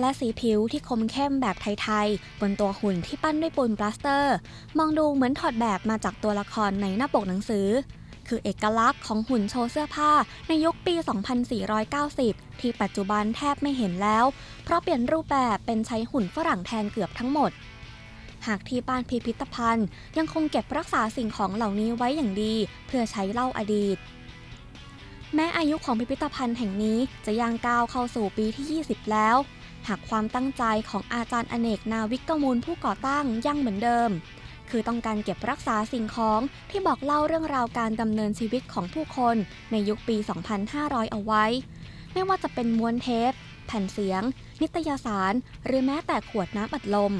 และสีผิวที่คมเข้มแบบไทยๆ บนตัวหุ่นที่ปั้นด้วยปูนปลาสเตอร์ มองดูเหมือนถอดแบบมาจากตัวละครในหน้าปกหนังสือ คือเอกลักษณ์ของหุ่นโชว์เสื้อผ้าในยุคปี 2490 ที่ปัจจุบันแทบไม่เห็นแล้ว เพราะเปลี่ยนรูปแบบเป็นใช้หุ่นฝรั่งแทนเกือบทั้งหมดหากที่บ้านพิพิธภัณฑ์ ยังคงเก็บรักษาสิ่งของเหล่านี้ไว้อย่างดี เพื่อใช้เล่าอดีต แม้อายุของพิพิธภัณฑ์แห่งนี้จะย่างก้าวเข้าสู่ปีที่ 20 แล้ว หากความตั้งใจของอาจารย์อเนกนาวิกกมูลผู้ก่อตั้งยังเหมือนเดิม คือต้องการเก็บรักษาสิ่งของที่บอกเล่าเรื่องราวการดำเนินชีวิตของผู้คนในยุคปี 2500 เอาไว้ ไม่ว่าจะเป็นม้วนเทป แผ่นเสียง นิตยสาร หรือแม้แต่ขวดน้ำอัดลม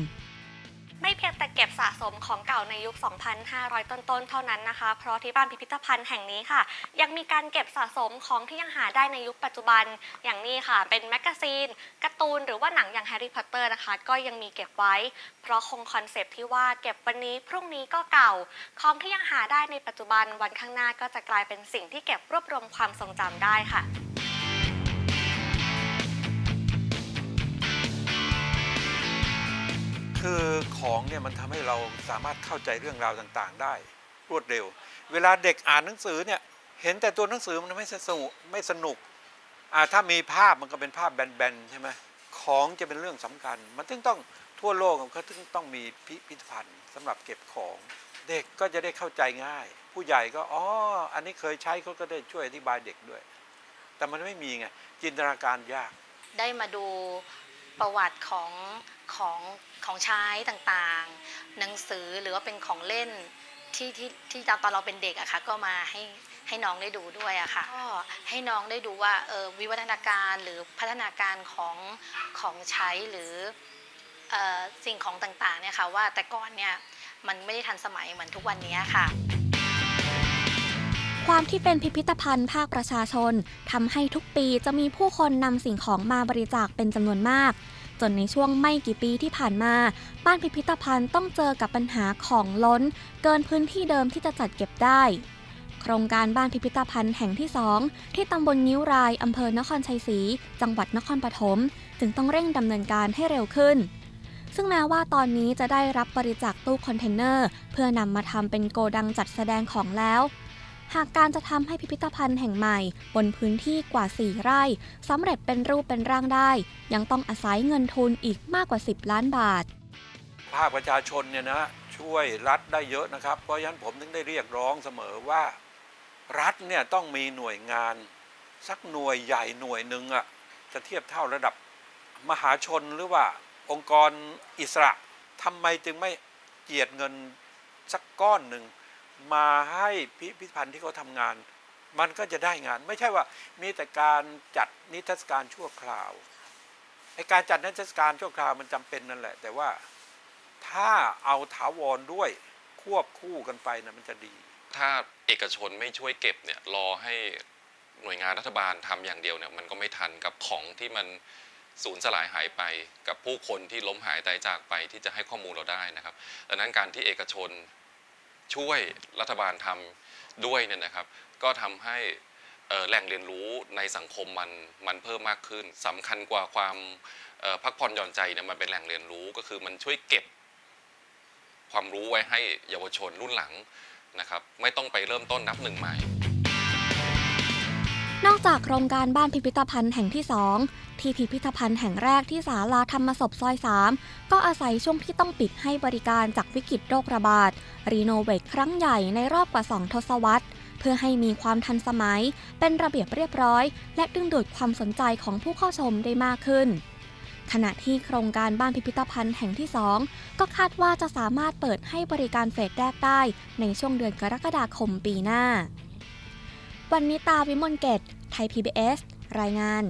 ะสมของเก่าในยุค 2,500 ต้นๆ เท่านั้นนะคะ เพราะที่บ้านพิพิธภัณฑ์แห่งนี้ค่ะ ยังมีการเก็บสะสมของที่ยังหาได้ในยุคปัจจุบัน อย่างนี้ค่ะ เป็นแมกกาซีน การ์ตูน หรือว่าหนังอย่างแฮร์รี่พอตเตอร์นะคะ ก็ยังมีเก็บไว้ เพราะคงคอนเซปต์ที่ว่าเก็บวันนี้พรุ่งนี้ก็เก่า ของที่ยังหาได้ในปัจจุบันวันข้างหน้าก็จะกลายเป็นสิ่งที่เก็บรวบรวมความทรงจำได้ค่ะ คือของเนี่ยมันทำให้เราสามารถเข้าใจเรื่องราวต่างๆ ได้ รวดเร็ว เวลาเด็กอ่านหนังสือเนี่ยเห็นแต่ตัวหนังสือมันไม่สนุกไม่สนุกอ่าถ้ามีภาพมันก็เป็นภาพแบนๆใช่ไหมของจะเป็นเรื่องสำคัญ มันถึงต้องทั่วโลกเขาถึงต้องมีพิพิธภัณฑ์สำหรับเก็บของ เด็กก็จะได้เข้าใจง่าย ผู้ใหญ่ก็อ๋ออันนี้เคยใช้เขาก็ได้ช่วยอธิบายเด็กด้วย แต่มันไม่มีไงจินตนาการยากได้มาดู ประวัติของของของใช้ต่างๆ หนังสือหรือว่าเป็นของเล่นที่ที่ที่ตอนเราเป็นเด็กอะค่ะก็มาให้ให้น้องได้ดูด้วยอะค่ะก็ให้น้องได้ดูว่าเออวิวัฒนาการหรือพัฒนาการของของใช้หรือเออสิ่งของต่างๆเนี่ยค่ะว่าแต่ก่อนเนี่ยมันไม่ได้ทันสมัยเหมือนทุกวันนี้ค่ะ ความที่เป็นพิพิธภัณฑ์ภาคประชาชนทำให้ทุกปีจะมีผู้คนนำสิ่งของมาบริจาคเป็นจำนวนมาก จนในช่วงไม่กี่ปีที่ผ่านมา บ้านพิพิธภัณฑ์ต้องเจอกับปัญหาของล้น เกินพื้นที่เดิมที่จะจัดเก็บได้ โครงการบ้านพิพิธภัณฑ์แห่งที่ 2 ที่ตำบลนิ้วรายอำเภอนครชัยศรีจังหวัดนครปฐมจึงต้องเร่งดำเนินการให้เร็วขึ้นซึ่งแม้ว่าตอนนี้จะได้รับบริจาคตู้คอนเทนเนอร์ เพื่อนำมาทำเป็นโกดังจัดแสดงของแล้ว หากการจะทำให้พิพิธภัณฑ์แห่งใหม่ บนพื้นที่กว่า 4 ไร่สำเร็จเป็นรูปเป็นร่างได้ ยังต้องอาศัยเงินทุนอีกมากกว่า 10 ล้านบาท ภาคประชาชนเนี่ยนะช่วยรัฐได้เยอะนะครับ เพราะฉะนั้นผมถึงได้เรียกร้องเสมอว่า รัฐเนี่ยต้องมีหน่วยงาน สักหน่วยใหญ่หน่วยหนึ่งอะจะเทียบเท่าระดับมหาชนหรือว่าองค์กรอิสระทำไมจึงไม่เจียดเงินสักก้อนหนึ่ง มาให้พิพิธภัณฑ์ที่เขาทำงาน มันก็จะได้งาน ไม่ใช่ว่ามีแต่การจัดนิทรรศการชั่วคราวไอการจัดนิทรรศการชั่วคราวมันจำเป็นนั่นแหละ แต่ว่าถ้าเอาถาวรด้วยควบคู่กันไปนะมันจะดี ถ้าเอกชนไม่ช่วยเก็บเนี่ยรอให้หน่วยงานรัฐบาลทำอย่างเดียวเนี่ยมันก็ไม่ทันกับของที่มันสูญสลายหายไปกับผู้คนที่ล้มหายตายจากไปที่จะให้ข้อมูลเราได้นะครับ ดังนั้นการที่เอกชน ช่วยรัฐบาลทำด้วยเนี่ยนะครับ ก็ทำให้แหล่งเรียนรู้ในสังคมมันมันเพิ่มมากขึ้นสำคัญกว่าความพักผ่อนหย่อนใจเนี่ยมันเป็นแหล่งเรียนรู้ก็คือมันช่วยเก็บความรู้ไว้ให้เยาวชนรุ่นหลังนะครับ ไม่ต้องไปเริ่มต้นนับหนึ่งใหม่ นอกจากโครงการบ้านพิพิธภัณฑ์แห่งที่ 2 ที่พิพิธภัณฑ์แห่งแรกที่ศาลาธรรมศพซอย 3 ก็อาศัยช่วงที่ต้องปิดให้บริการจากวิกฤตโรคระบาด รีโนเวทครั้งใหญ่ในรอบกว่า 2 ทศวรรษ เพื่อให้มีความทันสมัย เป็นระเบียบเรียบร้อย และดึงดูดความสนใจของผู้เข้าชมได้มากขึ้น ขณะที่โครงการบ้านพิพิธภัณฑ์แห่งที่ 2 ก็คาดว่าจะสามารถเปิดให้บริการเฟสแรกได้ในช่วงเดือนกรกฎาคมปีหน้า วันนี้ตาวิมลเกตไทย PBS รายงาน